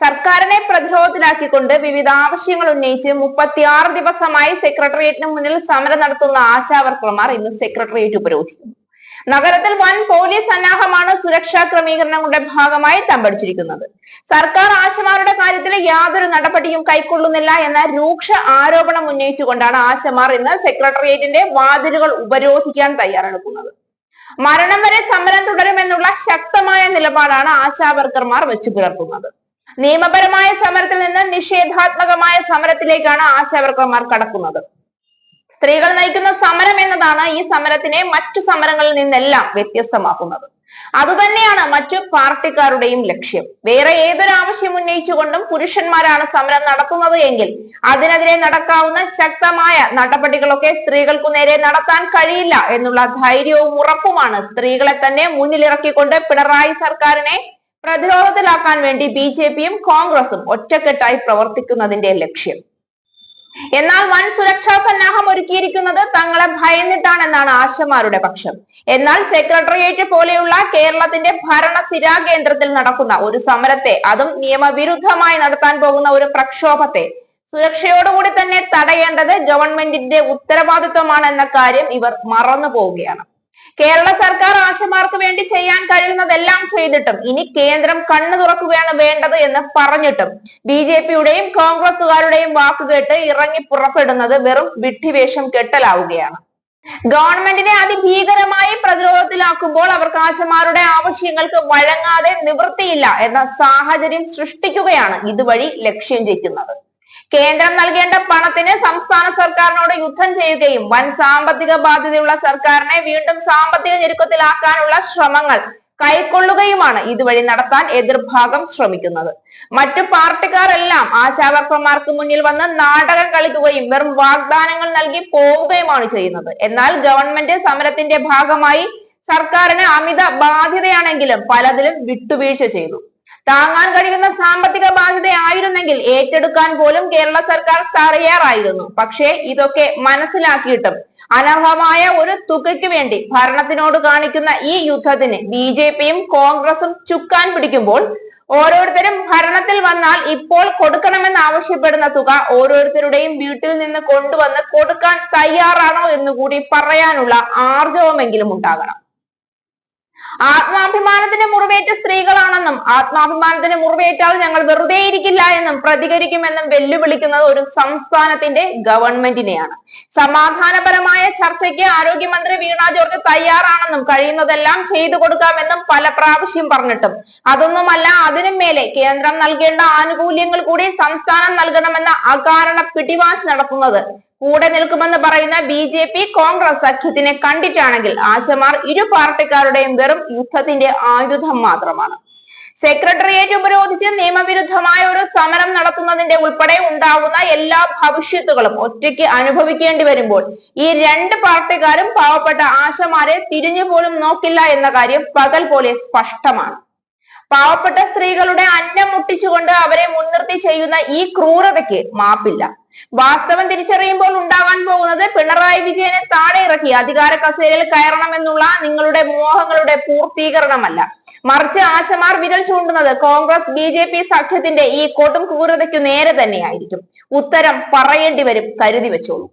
സർക്കാരിനെ പ്രതിരോധത്തിലാക്കിക്കൊണ്ട് വിവിധ ആവശ്യങ്ങൾ ഉന്നയിച്ച് മുപ്പത്തിയാറ് ദിവസമായി സെക്രട്ടേറിയറ്റിന് മുന്നിൽ സമരം നടത്തുന്ന ആശാവർക്കർമാർ ഇന്ന് സെക്രട്ടേറിയറ്റ് ഉപരോധിക്കുന്നു. നഗരത്തിൽ വൻ പോലീസ് സന്നാഹമാണ് സുരക്ഷാ ക്രമീകരണങ്ങളുടെ ഭാഗമായി തമ്പടിച്ചിരിക്കുന്നത്. സർക്കാർ ആശമാരുടെ കാര്യത്തിൽ യാതൊരു നടപടിയും കൈക്കൊള്ളുന്നില്ല എന്ന രൂക്ഷ ആരോപണം ഉന്നയിച്ചുകൊണ്ടാണ് ആശമാർ ഇന്ന് സെക്രട്ടേറിയറ്റിന്റെ വാതിലുകൾ ഉപരോധിക്കാൻ തയ്യാറെടുക്കുന്നത്. മരണം വരെ സമരം തുടരുമെന്നുള്ള ശക്തമായ നിലപാടാണ് ആശാവർക്കർമാർ വെച്ചു പുലർത്തുന്നത്. നിയമപരമായ സമരത്തിൽ നിന്ന് നിഷേധാത്മകമായ സമരത്തിലേക്കാണ് ആശാവർക്കർമാർ കടക്കുന്നത്. സ്ത്രീകൾ നയിക്കുന്ന സമരം എന്നതാണ് ഈ സമരത്തിനെ മറ്റു സമരങ്ങളിൽ നിന്നെല്ലാം വ്യത്യസ്തമാക്കുന്നത്. അതുതന്നെയാണ് മറ്റു പാർട്ടിക്കാരുടെയും ലക്ഷ്യം. വേറെ ഏതൊരു ആവശ്യം ഉന്നയിച്ചുകൊണ്ടും പുരുഷന്മാരാണ് സമരം നടത്തുന്നത് എങ്കിൽ അതിനെതിരെ നടക്കാവുന്ന ശക്തമായ നടപടികളൊക്കെ സ്ത്രീകൾക്കു നേരെ നടത്താൻ കഴിയില്ല എന്നുള്ള ധൈര്യവും ഉറപ്പുമാണ് സ്ത്രീകളെ തന്നെ മുന്നിലിറക്കിക്കൊണ്ട് പിണറായി സർക്കാരിനെ പ്രതിരോധത്തിലാക്കാൻ വേണ്ടി ബി ജെ പിയും കോൺഗ്രസും ഒറ്റക്കെട്ടായി പ്രവർത്തിക്കുന്നതിന്റെ ലക്ഷ്യം. എന്നാൽ വൻ സുരക്ഷാ സന്നാഹം ഒരുക്കിയിരിക്കുന്നത് തങ്ങളെ ഭയന്നിട്ടാണെന്നാണ് ആശമാരുടെ പക്ഷം. എന്നാൽ സെക്രട്ടേറിയറ്റ് പോലെയുള്ള കേരളത്തിന്റെ ഭരണ സ്ഥിരാകേന്ദ്രത്തിൽ നടക്കുന്ന ഒരു സമരത്തെ അതും നിയമവിരുദ്ധമായി നടത്താൻ പോകുന്ന ഒരു പ്രക്ഷോഭത്തെ സുരക്ഷയോടുകൂടി തന്നെ തടയേണ്ടത് ഗവൺമെന്റിന്റെ ഉത്തരവാദിത്വമാണ് എന്ന കാര്യം ഇവർ മറന്നു പോവുകയാണ് കേരള സർക്കാർ ആശമാർക്ക് വേണ്ടി ചെയ്യാൻ കഴിയുന്നതെല്ലാം ചെയ്തിട്ടും ഇനി കേന്ദ്രം കണ്ണു തുറക്കുകയാണ് വേണ്ടത് എന്ന് പറഞ്ഞിട്ടും ബി ജെ പിയുടെയും കോൺഗ്രസുകാരുടെയും വാക്കുകേട്ട് ഇറങ്ങി പുറപ്പെടുന്നത് വെറും വിഡ്ഢിവേഷം കെട്ടലാവുകയാണ്. ഗവൺമെന്റിനെ അതിഭീകരമായി പ്രതിരോധത്തിലാക്കുമ്പോൾ അവർക്ക് ആശമാരുടെ ആവശ്യങ്ങൾക്ക് വഴങ്ങാതെ നിവൃത്തിയില്ല എന്ന സാഹചര്യം സൃഷ്ടിക്കുകയാണ് ഇതുവഴി ലക്ഷ്യം വെക്കുന്നത് കേന്ദ്രം നൽകേണ്ട പണത്തിന് സംസ്ഥാന സർക്കാരിനോട് യുദ്ധം ചെയ്യുകയും വൻ സാമ്പത്തിക ബാധ്യതയുള്ള സർക്കാരിനെ വീണ്ടും സാമ്പത്തിക ഞെരുക്കത്തിലാക്കാനുള്ള ശ്രമങ്ങൾ കൈക്കൊള്ളുകയുമാണ് ഇതുവഴി നടത്താൻ എതിർഭാഗം ശ്രമിക്കുന്നത്. മറ്റു പാർട്ടിക്കാരെല്ലാം ആശാവർക്കർമാർക്ക് മുന്നിൽ വന്ന് നാടകം കളിക്കുകയും വെറും വാഗ്ദാനങ്ങൾ നൽകി പോവുകയുമാണ് ചെയ്യുന്നത്. എന്നാൽ ഗവൺമെന്റ് സമരത്തിന്റെ ഭാഗമായി സർക്കാരിന് അമിത ബാധ്യതയാണെങ്കിലും പലതിലും വിട്ടുവീഴ്ച ചെയ്തു. താങ്ങാൻ കഴിയുന്ന സാമ്പത്തിക ബാധ്യതയായിരുന്നെങ്കിൽ ഏറ്റെടുക്കാൻ പോലും കേരള സർക്കാർ തയ്യാറായിരുന്നു. പക്ഷേ ഇതൊക്കെ മനസ്സിലാക്കിയിട്ടും അനർഹമായ ഒരു തുകയ്ക്ക് വേണ്ടി ഭരണത്തിനോട് കാണിക്കുന്ന ഈ യുദ്ധത്തിന് ബി ജെ പിയും കോൺഗ്രസും ചുക്കാൻ പിടിക്കുമ്പോൾ ഓരോരുത്തരും ഭരണത്തിൽ വന്നാൽ ഇപ്പോൾ കൊടുക്കണമെന്ന് ആവശ്യപ്പെടുന്ന തുക ഓരോരുത്തരുടെയും വീട്ടിൽ നിന്ന് കൊണ്ടുവന്ന് കൊടുക്കാൻ തയ്യാറാണോ എന്ന് കൂടി പറയാനുള്ള ആർജവമെങ്കിലും ഉണ്ടാകണം. ആത്മാഭിമാനത്തിന് മുറിവേറ്റ സ്ത്രീകളാണെന്നും ആത്മാഭിമാനത്തിന് മുറിവേറ്റാൽ ഞങ്ങൾ വെറുതെ ഇരിക്കില്ല എന്നും പ്രതികരിക്കുമെന്നും വെല്ലുവിളിക്കുന്നത് ഒരു സംസ്ഥാനത്തിന്റെ ഗവൺമെന്റിനെയാണ്. സമാധാനപരമായ ചർച്ചയ്ക്ക് ആരോഗ്യമന്ത്രി വീണ ജോർജ് തയ്യാറാണെന്നും കഴിയുന്നതെല്ലാം ചെയ്തു കൊടുക്കാമെന്നും പല പ്രാവശ്യം പറഞ്ഞിട്ടും. അതൊന്നുമല്ല അതിനും മേലെ കേന്ദ്രം നൽകേണ്ട ആനുകൂല്യങ്ങൾ കൂടി സംസ്ഥാനം നൽകണമെന്ന അകാരണ പിടിവാശി നടത്തുന്നത് കൂടെ നിൽക്കുമെന്ന് പറയുന്ന ബി ജെ പി കോൺഗ്രസ് സഖ്യത്തിനെ കണ്ടിട്ടാണെങ്കിൽ ആശമാർ ഇരു പാർട്ടിക്കാരുടെയും വെറും യുദ്ധത്തിന്റെ ആയുധം മാത്രമാണ്. സെക്രട്ടേറിയറ്റ് ഉപരോധിച്ച് നിയമവിരുദ്ധമായ ഒരു സമരം നടത്തുന്നതിന്റെ ഉൾപ്പെടെ ഉണ്ടാവുന്ന എല്ലാ ഭവിഷ്യത്തുകളും ഒറ്റയ്ക്ക് അനുഭവിക്കേണ്ടി വരുമ്പോൾ ഈ രണ്ട് പാർട്ടിക്കാരും പാവപ്പെട്ട ആശമാരെ തിരിഞ്ഞു പോലും നോക്കില്ല എന്ന കാര്യം പകൽ പോലെ സ്പഷ്ടമാണ്. പാവപ്പെട്ട സ്ത്രീകളുടെ അന്നം മുട്ടിച്ചുകൊണ്ട് അവരെ മുൻനിർത്തി ചെയ്യുന്ന ഈ ക്രൂരതയ്ക്ക് മാപ്പില്ല. വാസ്തവം തിരിച്ചറിയുമ്പോൾ ഉണ്ടാവാൻ പോകുന്നത് പിണറായി വിജയനെ താഴെ ഇറക്കി അധികാര കസേരയിൽ കയറണമെന്നുള്ള നിങ്ങളുടെ മോഹങ്ങളുടെ പൂർത്തീകരണമല്ല. മറിച്ച് ആശമാർ വിരൽ ചൂണ്ടുന്നത് കോൺഗ്രസ് ബി ജെ പി സഖ്യത്തിന്റെ ഈ കൊടും ക്രൂരതയ്ക്കു നേരെ തന്നെയായിരിക്കും. ഉത്തരം പറയേണ്ടി വരും കരുതി വെച്ചോളൂ.